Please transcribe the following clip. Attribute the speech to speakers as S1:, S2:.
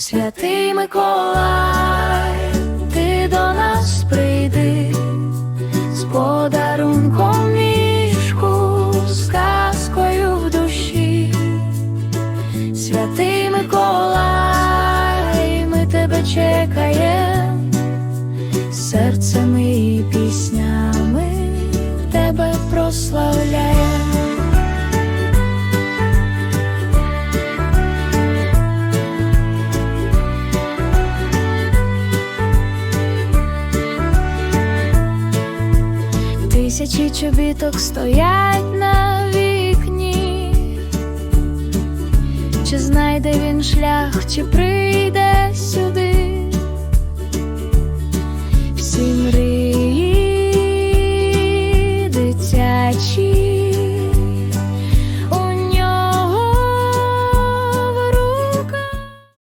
S1: Святий Миколай, ти до нас прийди з подарунком мішку, з казкою в душі. Святий Миколай, ми тебе чекаєм, серцем і піснями тебе прославляєм. Тисячі чобіток стоять на вікні, чи знайде він шлях, чи прийде сюди всі мрії.